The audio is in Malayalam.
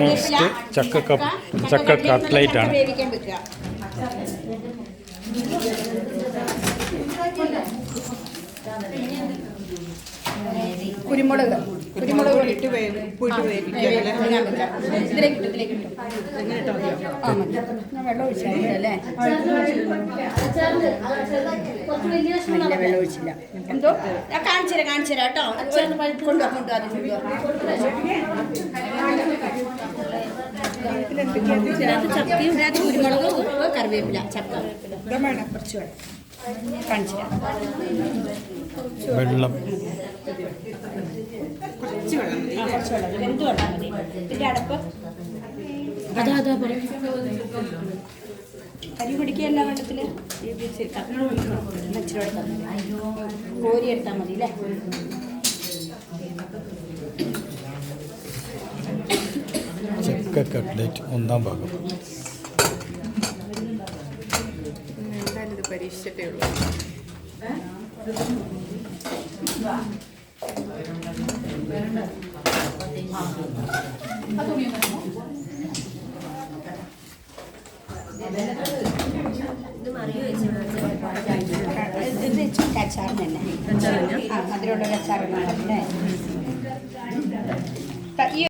നെക്സ്റ്റ് ചക്ക കപ്പ് ചക്ക കട്ട്ലൈറ്റ് ആണ്. കുരുമുളക് കുരുമുളക് ഇട്ട് ഉപ്പിട്ട് വെള്ളം ഒഴിച്ചില്ല അല്ലേ? ഇല്ല വെള്ളം ഒഴിച്ചില്ല. എന്തോ? ഞാൻ കാണിച്ചു തരാം കാണിച്ചു തരാം കേട്ടോ. കൊണ്ടുവാ കൊണ്ടുവാ ഇതിനകത്ത് ചക്കയും ഇതിനകത്ത് കുരുമുളക് ഉപ്പ് കറിവേപ്പില ചക്ക. കുറച്ച് വേണം. കാണിച്ചു വെള്ളം. കുറച്ച് വെള്ളം കുറച്ച് വെള്ളം വെള്ളം മതി. ഇതിന്റെ അടപ്പ്. അതാ അതാ പറയാം കരി പിടിക്കുകയല്ല വെള്ളത്തിൽ ഇച്ചിരി കോരി എടുത്താൽ മതി അല്ലേ? ചക്ക കട്ട്ലേറ്റ് ഒന്നാം ഭാഗം. ഇത് പരീക്ഷിച്ചിട്ടേ ഉള്ളൂ. അച്ചാറിന് തന്നെ. മധുരമുള്ള അച്ചാറിനാണ് അല്ലേ?